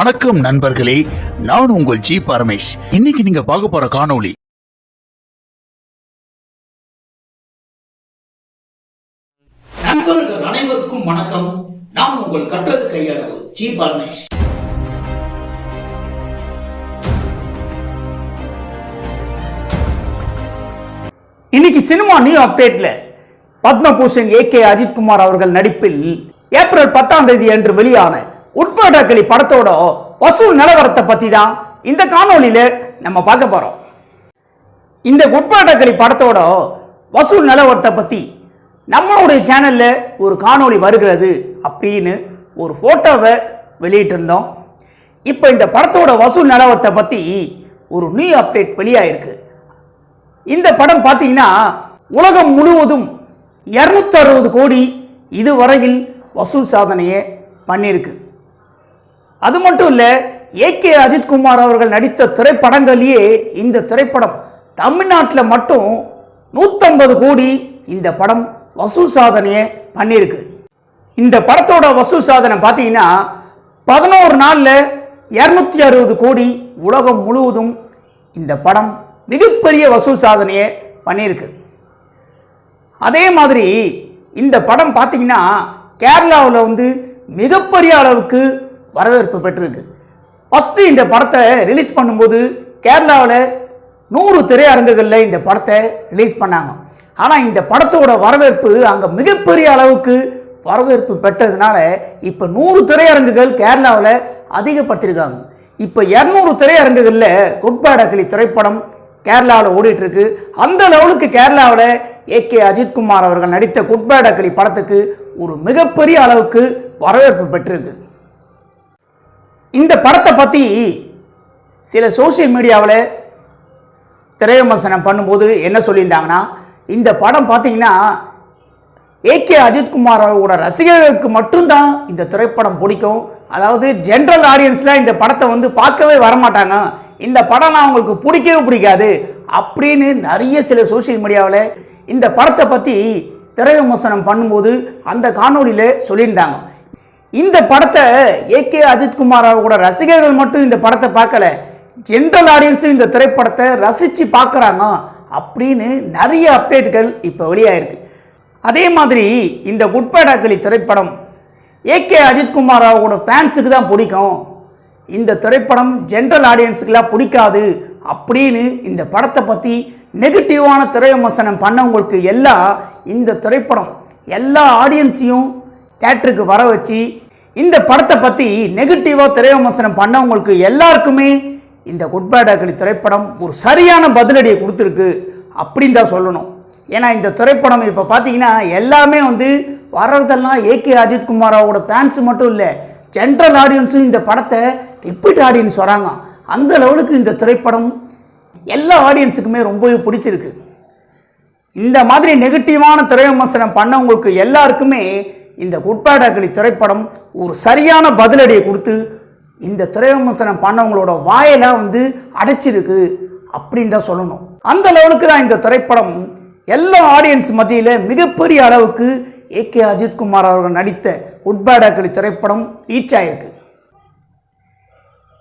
வணக்கம் நண்பர்களே நான் உங்கள் ஜி பரமேஷ். இன்னைக்கு நீங்க பார்க்க போற காணொளி நண்பர்கள் அனைவருக்கும் வணக்கம். நான் உங்கள் கற்றது கையளவு ஜி பரமேஷ். இன்னைக்கு சினிமா நியூ அப்டேட்ல பத்மபூஷன் ஏ கே அஜித்குமார் அவர்கள் நடிப்பில் ஏப்ரல் பத்தாம் தேதி அன்று வெளியான உட்பாட்டாக்களி படத்தோட வசூல் நிலவரத்தை பத்தி தான் இந்த காணொளியில நம்ம பார்க்க போறோம். இந்த உட்பாட்டாக்களி படத்தோட வசூல் நிலவரத்தை பத்தி நம்மளுடைய சேனல்ல ஒரு காணொளி வருகிறது அப்படின்னு ஒரு போட்டோவை வெளியிட்டிருந்தோம். இப்போ இந்த படத்தோட வசூல் நிலவரத்தை பத்தி ஒரு நியூ அப்டேட் வெளியாயிருக்கு. இந்த படம் பார்த்தீங்கன்னா உலகம் முழுவதும் 260 அறுபது கோடி இதுவரையில் வசூல் சாதனையை பண்ணியிருக்கு. அது மட்டும் இல்லை ஏகே அஜித்குமார் அவர்கள் நடித்த திரைப்படங்களையே இந்த திரைப்படம் தமிழ்நாட்டில் மட்டும் 150 கோடி இந்த படம் வசூல் சாதனையை பண்ணியிருக்கு இந்த படத்தோட வசூல் சாதனை பார்த்தீங்கன்னா பதினோரு நாளில் இரநூத்தி அறுபது கோடி உலகம் முழுவதும் இந்த படம் மிகப்பெரிய வசூல் சாதனையை பண்ணியிருக்கு அதே மாதிரி இந்த படம் பார்த்தீங்கன்னா கேரளாவில் வந்து மிகப்பெரிய அளவுக்கு வரவேற்பு பெற்றிருக்கு. ஃபஸ்ட்டு இந்த படத்தை ரிலீஸ் பண்ணும்போது கேரளாவில் நூறு திரையரங்குகளில் இந்த படத்தை ரிலீஸ் பண்ணாங்க. ஆனால் இந்த படத்தோட வரவேற்பு அங்கே மிகப்பெரிய அளவுக்கு வரவேற்பு பெற்றதுனால இப்போ நூறு திரையரங்குகள் கேரளாவில் அதிகப்படுத்தியிருக்காங்க. இப்போ இரநூறு திரையரங்குகளில் குட்பாட கிளி திரைப்படம் கேரளாவில் ஓடிட்டுருக்கு. அந்த லெவலுக்கு கேரளாவில் ஏ கே அஜித்குமார் அவர்கள் நடித்த குட்பேட கிளி படத்துக்கு ஒரு மிகப்பெரிய அளவுக்கு வரவேற்பு பெற்றிருக்கு. இந்த படத்தை பற்றி சில சோஷியல் மீடியாவில் திரைவிமர்சனம் பண்ணும்போது என்ன சொல்லியிருந்தாங்கன்னா இந்த படம் பார்த்தீங்கன்னா ஏகே அஜித்குமாரோட ரசிகர்களுக்கு மட்டும்தான் இந்த திரைப்படம் பிடிக்கும். அதாவது ஜென்ரல் ஆடியன்ஸ்லாம் இந்த படத்தை வந்து பார்க்கவே வரமாட்டாங்க. இந்த படம்லாம் அவங்களுக்கு பிடிக்கவே பிடிக்காது அப்படின்னு நிறைய சில சோஷியல் மீடியாவில் இந்த படத்தை பற்றி திரை விமர்சனம் பண்ணும்போது அந்த காணொலியில் சொல்லியிருந்தாங்க. இந்த படத்தை ஏகே கூட ரசிகர்கள் மட்டும் இந்த படத்தை பார்க்கல. ஜென்ரல் ஆடியன்ஸும் இந்த திரைப்படத்தை ரசித்து பார்க்குறாங்க அப்படின்னு நிறைய அப்டேட்டுகள் இப்போ வெளியாயிருக்கு. அதே மாதிரி இந்த குட்பேடாக்களி திரைப்படம் ஏகே அஜித்குமார் அவரோட ஃபேன்ஸுக்கு தான் பிடிக்கும். இந்த திரைப்படம் ஜென்ரல் ஆடியன்ஸுக்கெல்லாம் பிடிக்காது அப்படின்னு இந்த படத்தை பற்றி நெகட்டிவான திரை விமர்சனம் பண்ணவங்களுக்கு எல்லாம் இந்த திரைப்படம் எல்லா ஆடியன்ஸையும் தேட்டருக்கு வர வச்சு இந்த படத்தை பற்றி நெகட்டிவாக திரை விமர்சனம் பண்ணவங்களுக்கு எல்லாருக்குமே இந்த குட்பேடாக்களி திரைப்படம் ஒரு சரியான பதிலடியை கொடுத்துருக்கு அப்படின்னு தான் சொல்லணும். ஏன்னா இந்த திரைப்படம் இப்போ பார்த்தீங்கன்னா எல்லாமே வந்து வர்றதெல்லாம் ஏகே அஜித்குமாரோட ஃபேன்ஸ் மட்டும் இல்லை ஜென்ரல் ஆடியன்ஸும் இந்த படத்தை ரிப்பீட் ஆடியன்ஸ் வராங்க. அந்த லெவலுக்கு இந்த திரைப்படம் எல்லா ஆடியன்ஸுக்குமே ரொம்பவே பிடிச்சிருக்கு. இந்த மாதிரி நெகட்டிவான திரை விமர்சனம் பண்ணவங்களுக்கு எல்லாருக்குமே இந்த குட்பேடாக்களி திரைப்படம் ஒரு சரியான பதிலடியை கொடுத்து இந்த திரை விமர்சனம் பண்ணவங்களோட வாயெல்லாம் வந்து அடைச்சிருக்கு அப்படின்னு தான் சொல்லணும். அந்த லெவலுக்கு தான் இந்த திரைப்படம் எல்லா ஆடியன்ஸ் மத்தியில் மிகப்பெரிய அளவுக்கு ஏகே அஜித்குமார் அவர்கள் நடித்த குட்பேடாக்களி திரைப்படம் ரீச் ஆயிருக்கு.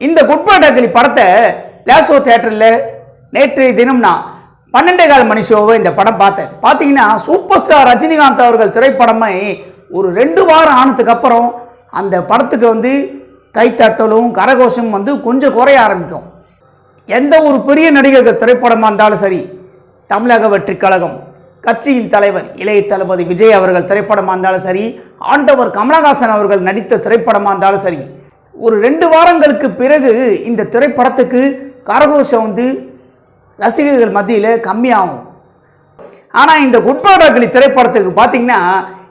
இந்த குட்பேடாக்களி படத்தை பிளாசோ தேட்டரில் நேற்றைய தினம் நான் பன்னெண்டே கால் மணி ஷோவை இந்த படம் பார்த்தேன். பார்த்தீங்கன்னா சூப்பர் ஸ்டார் ரஜினிகாந்த் அவர்கள் திரைப்படமே ஒரு ரெண்டு வாரம் ஆனதுக்கு அப்புறம் அந்த படத்துக்கு வந்து கைத்தட்டலும் கரகோஷம் வந்து கொஞ்சம் குறைய ஆரம்பிக்கும். எந்த ஒரு பெரிய நடிகர்கள் திரைப்படமாக இருந்தாலும் சரி தமிழக வெற்றிக் கழகம் கட்சியின் தலைவர் இளைய தளபதி விஜய் அவர்கள் திரைப்படமாக இருந்தாலும் சரி ஆண்டவர் கமலஹாசன் அவர்கள் நடித்த திரைப்படமாக இருந்தாலும் சரி ஒரு ரெண்டு வாரங்களுக்கு பிறகு இந்த திரைப்படத்துக்கு கரகோஷம் வந்து ரசிகர்கள் மத்தியில் கம்மியாகும். ஆனால் இந்த குட்பாடாக்களி திரைப்படத்துக்கு பார்த்தீங்கன்னா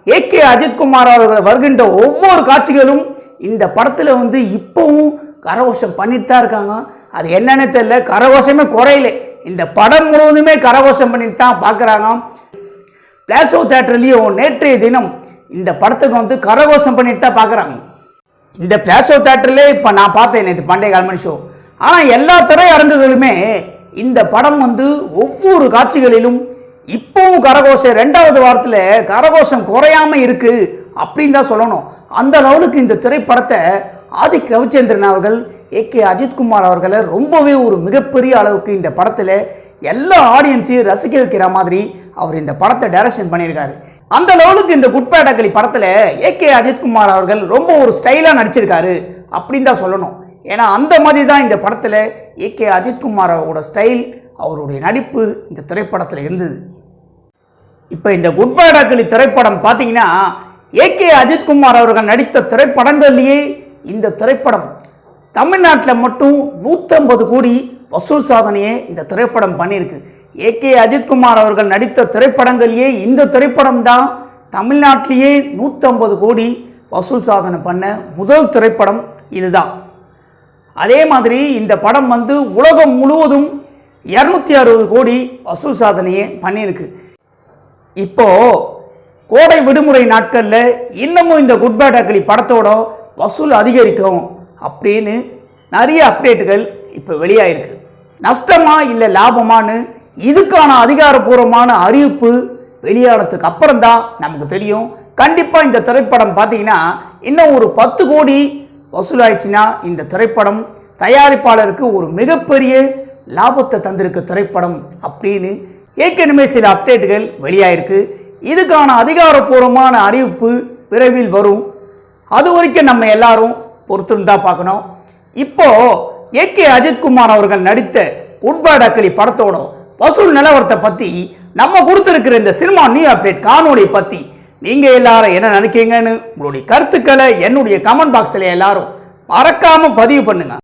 ஏகே அஜித்குமார் அவர்கள் வருகின்ற ஒவ்வொரு காட்சிகளும் இந்த படத்தில் வந்து இப்போவும் கரகோஷம் பண்ணிட்டு தான் இருக்காங்க. அது என்னன்னு தெரியல. கரகோஷமே குறையில. இந்த படம் முழுவதுமே கரகோஷம் பண்ணிட்டு தான் பார்க்குறாங்க பிளாசோ தேட்டர்லேயும் நேற்றைய தினம் இந்த படத்துக்கு வந்து கரகோஷம் பண்ணிட்டு தான் பார்க்குறாங்க இந்த பிளாசோ தேட்டர்லேயே இப்போ நான் பார்த்தேன் நேற்று பண்டைய கால்மணி ஷோ ஆனால் எல்லா திரையரங்குகளுமே இந்த படம் வந்து ஒவ்வொரு காட்சிகளிலும் இப்பவும் கரகோஷம் ரெண்டாவது வாரத்தில் கரகோஷம் குறையாம இருக்கு அப்படின்னு தான் சொல்லணும். அந்த லெவலுக்கு இந்த திரைப்படத்தை ஆதிக் ரவிச்சந்திரன் அவர்கள் ஏ கே அஜித்குமார் அவர்களை ரொம்பவே ஒரு மிகப்பெரிய அளவுக்கு இந்த படத்தில் எல்லா ஆடியன்ஸையும் ரசிக்க வைக்கிற மாதிரி அவர் இந்த படத்தை டைரக்ஷன் பண்ணியிருக்காரு. அந்த லெவலுக்கு இந்த குட் படத்தில் ஏ கே அஜித்குமார் அவர்கள் ரொம்ப ஒரு ஸ்டைலாக நடிச்சிருக்காரு அப்படின்னு தான் சொல்லணும். ஏன்னா அந்த மாதிரி தான் இந்த படத்தில் ஏ கே அஜித்குமார் அவரோட ஸ்டைல் அவருடைய நடிப்பு இந்த திரைப்படத்தில் இருந்தது. இப்போ இந்த குட் திரைப்படம் பார்த்தீங்கன்னா ஏகே அஜித்குமார் அவர்கள் நடித்த திரைப்படங்கள்லேயே இந்த திரைப்படம். தமிழ்நாட்டில் மட்டும் நூற்றம்பது கோடி வசூல் சாதனையை இந்த திரைப்படம் பண்ணியிருக்கு. ஏகே அஜித்குமார் அவர்கள் நடித்த திரைப்படங்கள்லேயே இந்த திரைப்படம் தான் தமிழ்நாட்டிலேயே நூற்றம்பது கோடி வசூல் சாதனை பண்ண முதல் திரைப்படம் இதுதான். அதே மாதிரி இந்த படம் வந்து உலகம் முழுவதும் இரநூத்தி அறுபது கோடி வசூல் சாதனையை பண்ணியிருக்கு. இப்போ கோடை விடுமுறை நாட்களில் இன்னமும் இந்த குட் பேட் அக்லி படத்தோட வசூல் அதிகரிக்கும் அப்படின்னு நிறைய அப்டேட்டுகள் இப்போ வெளியாயிருக்கு. நஷ்டமா இல்லை லாபமான்னு இதுக்கான அதிகாரப்பூர்வமான அறிவிப்பு வெளியானதுக்கு அப்புறம் தான் நமக்கு தெரியும். கண்டிப்பாக இந்த திரைப்படம் பார்த்தீங்கன்னா இன்னும் ஒரு பத்து கோடி வசூலாயிடுச்சுன்னா இந்த திரைப்படம் தயாரிப்பாளருக்கு ஒரு மிகப்பெரிய லாபத்தை தந்திருக்க திரைப்படம் அப்படின்னு ஏற்கனவே சில அப்டேட்டுகள் வெளியாயிருக்கு. இதுக்கான அதிகாரப்பூர்வமான அறிவிப்பு விரைவில் வரும். அது வரைக்கும் நம்ம எல்லாரும் பொறுத்திருந்தா பார்க்கணும். இப்போ ஏகே அஜித்குமார் அவர்கள் நடித்த குட்பேட் படத்தோட வசூல் நிலவரத்தை பற்றி நம்ம கொடுத்துருக்கிற இந்த சினிமா நியூ அப்டேட் காணொலி பற்றி நீங்கள் எல்லாரும் என்ன நினைக்கிறீங்கன்னு உங்களுடைய கருத்துக்களை என்னுடைய கமெண்ட் பாக்ஸில் எல்லாரும் மறக்காமல் பதிவு பண்ணுங்கள்